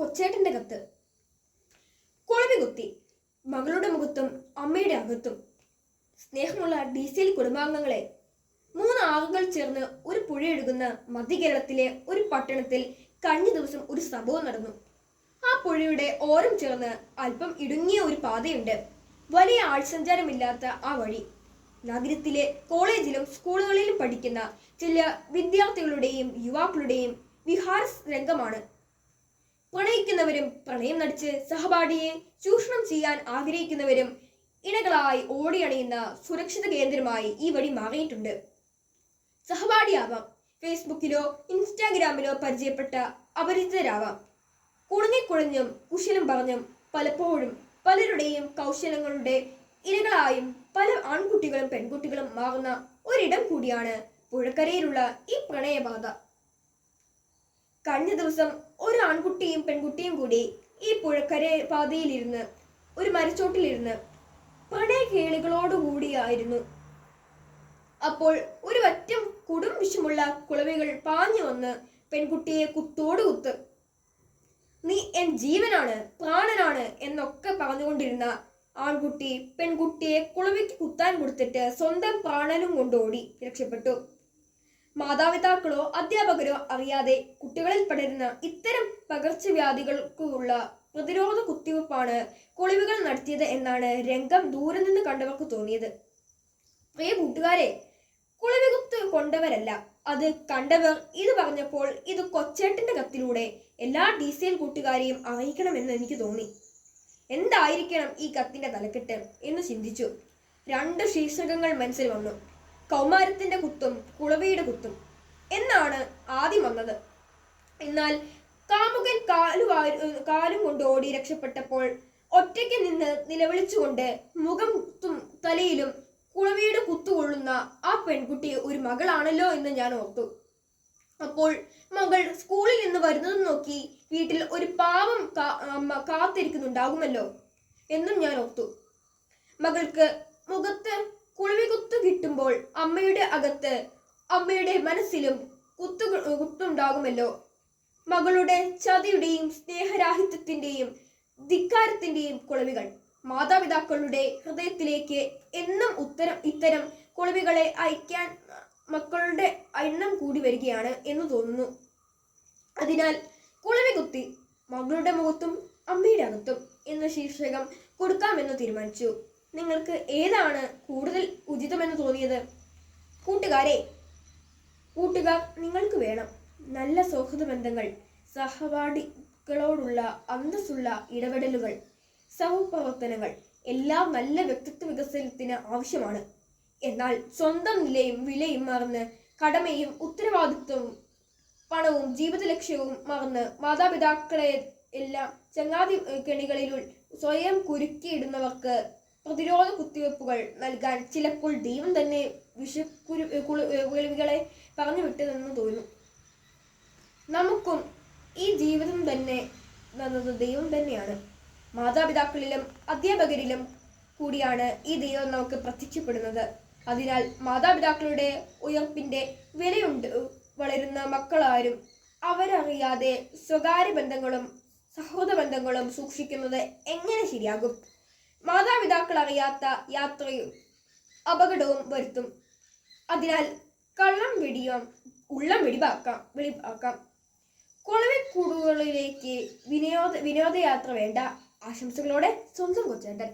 കൊച്ചേട്ടന്റെ കത്ത്. കുളവി കുത്തി. മകളുടെ മുഖത്തും അമ്മയുടെ അകത്തും. സ്നേഹമുള്ള ഡി സി എൽ കുടുംബാംഗങ്ങളെ. മൂന്ന് ആളുകൾ ചേർന്ന് ഒരു പുഴയൊഴുകുന്ന മധ്യ കേരളത്തിലെ ഒരു പട്ടണത്തിൽ കഴിഞ്ഞ ദിവസം ഒരു സംഭവം നടന്നു. ആ പുഴയുടെ ഓരം ചേർന്ന് അല്പം ഇടുങ്ങിയ ഒരു പാതയുണ്ട്. വലിയ ആൾസഞ്ചാരമില്ലാത്ത ആ വഴി. നഗരത്തിലെ കോളേജിലും സ്കൂളുകളിലും പഠിക്കുന്ന ചില വിദ്യാർത്ഥികളുടെയും യുവാക്കളുടെയും വിഹാര രംഗമാണ് പ്രണയിക്കുന്നവരും പ്രണയം നടിച്ച് സഹപാഠിയെ ചൂഷണം ചെയ്യാൻ ആഗ്രഹിക്കുന്നവരും ഇണകളായി ഓടിയണിയുന്ന സുരക്ഷിത കേന്ദ്രമായി ഈ വഴി മാറിയിട്ടുണ്ട്. സഹപാഠിയാവാം ഫേസ്ബുക്കിലോ ഇൻസ്റ്റാഗ്രാമിലോ പരിചയപ്പെട്ട അപരിചിതരാവാം. കുണുങ്ങിക്കുഴഞ്ഞും കുശലം പറഞ്ഞും പലപ്പോഴും പലരുടെയും കൗശലങ്ങളുടെ ഇരകളായും പല ആൺകുട്ടികളും പെൺകുട്ടികളും മാറുന്ന ഒരിടം കൂടിയാണ് പുഴക്കരയിലുള്ള ഈ പ്രണയപാത കഴിഞ്ഞ ദിവസം ഒരു ആൺകുട്ടിയും പെൺകുട്ടിയും കൂടി ഈ പുഴക്കര പാതയിലിരുന്ന് ഒരു മരച്ചോട്ടിലിരുന്ന് പണയകേളികളോടുകൂടിയായിരുന്നു അപ്പോൾ ഒരു വറ്റം കൊടും വിഷമുള്ള കുളവികൾ പാഞ്ഞു വന്ന് പെൺകുട്ടിയെ കുത്തോട് കുത്ത്. നീ എൻ ജീവനാണ് പ്രാണനാണ് എന്നൊക്കെ പറഞ്ഞുകൊണ്ടിരുന്ന ആൺകുട്ടി പെൺകുട്ടിയെ കുളവിക്ക് കുത്താൻ കൊടുത്തിട്ട് സ്വന്തം പ്രാണനും കൊണ്ടോടി രക്ഷപ്പെട്ടു. മാതാപിതാക്കളോ അധ്യാപകരോ അറിയാതെ കുട്ടികളിൽ പടരുന്ന ഇത്തരം പകർച്ചവ്യാധികൾക്കുള്ള പ്രതിരോധ കുത്തിവയ്പ്പാണ് കൊളിവുകൾ നടത്തിയത് എന്നാണ് രംഗം ദൂരെ നിന്ന് കണ്ടവർക്ക് തോന്നിയത്. പ്രിയ കൂട്ടുകാരെ കുളിവുകുത്ത് കൊണ്ടവരല്ല. അത് കണ്ടവർ ഇത് പറഞ്ഞപ്പോൾ ഇത് കൊച്ചേട്ടന്റെ കത്തിലൂടെ എല്ലാ ഡി സി എൽ കൂട്ടുകാരെയും അറിയിക്കണമെന്ന് എനിക്ക് തോന്നി. എന്തായിരിക്കണം ഈ കത്തിന്റെ തലക്കെട്ട് എന്ന് ചിന്തിച്ചു. രണ്ട് ശീർഷകങ്ങൾ മനസ്സിൽ വന്നു. കൗമാരത്തിന്റെ കുത്തും കുളവിയുടെ കുത്തും എന്നാണ് ആദ്യം വന്നത്. എന്നാൽ കാമുകൻ കാലു കാലും കൊണ്ട് ഓടി രക്ഷപ്പെട്ടപ്പോൾ ഒറ്റയ്ക്ക് നിന്ന് നിലവിളിച്ചുകൊണ്ട് മുഖം തലയിലും കുളവിയുടെ കുത്തുകൊള്ളുന്ന ആ പെൺകുട്ടി ഒരു മകളാണല്ലോ എന്ന് ഞാൻ ഓർത്തു. അപ്പോൾ മകൾ സ്കൂളിൽ നിന്ന് വരുന്നത് നോക്കി വീട്ടിൽ ഒരു പാവം അമ്മ കാത്തിരിക്കുന്നുണ്ടാകുമല്ലോ എന്നും ഞാൻ ഓർത്തു. മകൾക്ക് മുഖത്ത് കുളവി കുത്ത് കിട്ടുമ്പോൾ അമ്മയുടെ അകത്ത് അമ്മയുടെ മനസ്സിലും കുത്തു കുത്തുണ്ടാകുമല്ലോ. മകളുടെ ചതിയുടെയും സ്നേഹരാഹിത്യത്തിന്റെയും ധിക്കാരത്തിന്റെയും കുളവികൾ മാതാപിതാക്കളുടെ ഹൃദയത്തിലേക്ക് എന്നും ഉത്തരം ഇത്തരം കുളവികളെ അയക്കാൻ മക്കളുടെ എണ്ണം കൂടി വരികയാണ് എന്ന് തോന്നുന്നു. അതിനാൽ കുളവി കുത്തി മകളുടെ മുഖത്തും അമ്മയുടെ അകത്തും എന്ന ശീർഷകം കൊടുക്കാമെന്ന് തീരുമാനിച്ചു. നിങ്ങൾക്ക് ഏതാണ് കൂടുതൽ ഉചിതമെന്ന് തോന്നിയത്? കൂട്ടുകാരെ കൂട്ടുകാർ നിങ്ങൾക്ക് വേണം. നല്ല സൗഹൃദ ബന്ധങ്ങൾ സഹപാഠികളോടുള്ള അന്തസ്സുള്ള ഇടപെടലുകൾ സഹപ്രവർത്തനങ്ങൾ എല്ലാം നല്ല വ്യക്തിത്വ വികസനത്തിന് ആവശ്യമാണ്. എന്നാൽ സ്വന്തം നിലയും വിലയും മറന്ന് കടമയും ഉത്തരവാദിത്വവും പണവും ജീവിത ലക്ഷ്യവും മറന്ന് മാതാപിതാക്കളെ എല്ലാം ചങ്ങാതി കെണികളിലുൾ സ്വയം കുരുക്കിയിടുന്നവർക്ക് പ്രതിരോധ കുത്തിവെപ്പുകൾ നൽകാൻ ചിലപ്പോൾ ദൈവം തന്നെ വിഷക്കുരു പറഞ്ഞു വിട്ടതെന്ന് തോന്നുന്നു നമുക്കും ഈ ജീവിതം തന്നെ തന്നത് ദൈവം തന്നെയാണ്. മാതാപിതാക്കളിലും അധ്യാപകരിലും കൂടിയാണ് ഈ ദൈവം നമുക്ക് പ്രത്യക്ഷപ്പെടുന്നത്. അതിനാൽ മാതാപിതാക്കളുടെ ഉയർപ്പിന്റെ വിലയുണ്ട് വളരുന്ന മക്കളാരും അവരറിയാതെ സ്വകാര്യ ബന്ധങ്ങളും സൗഹൃദ ബന്ധങ്ങളും സൂക്ഷിക്കുന്നത് എങ്ങനെ ശരിയാകും? മാതാപിതാക്കൾ അറിയാത്ത യാത്രയും അപകടവും വരുത്തും. അതിനാൽ കള്ളം വെടിയാം ഉള്ളം വെടിവാക്കാം വെളിവാക്കാം കുളവിക്കൂടുകളിലേക്ക് വിനോദ വിനോദയാത്ര വേണ്ട. ആശംസകളോടെ സ്വന്തം കൊച്ചേട്ടൻ.